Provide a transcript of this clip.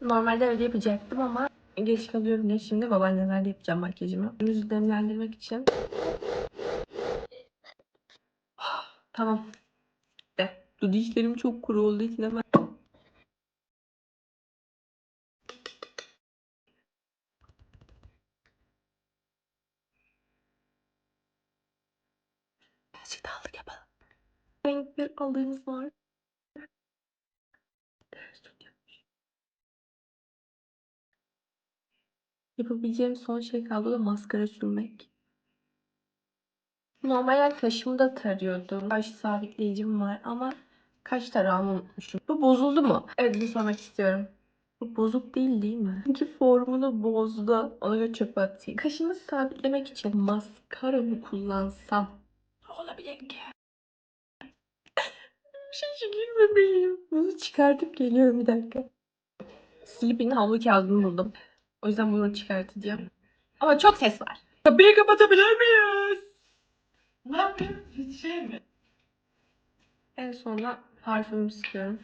Normalde evde yapacaktım ama geç kalıyorum diye şimdi babaannelerde yapacağım makyajımı. Yüzü nemlendirmek için. tamam. De. Dudu dişlerim çok kuru olduğu için hemen Birazcık daha aldık. Renk bir aldığımız var. Yapabileceğim son şey kaldı da maskara sürmek. Normalde kaşımı da tarıyordum. Kaş sabitleyicim var ama kaş tarağımı unutmuşum. Bu bozuldu mu? Evet bunu sormak istiyorum. Bu bozuk değil değil mi? Çünkü formunu bozdu. Ona göre çöpe atayım. Kaşımı sabitlemek için maskara mı kullansam? Olabilir ki? Bir şey için gülmemeliyim. Bunu çıkartıp geliyorum bir dakika. Sleepy'nin havlu kağıdını buldum. O yüzden bunu çıkartacağım. Ama çok ses var. Kapıyı kapatabilir miyiz? Ne yapıyorsun? Hiç şey mi? En sonunda parfümümü sıkıyorum.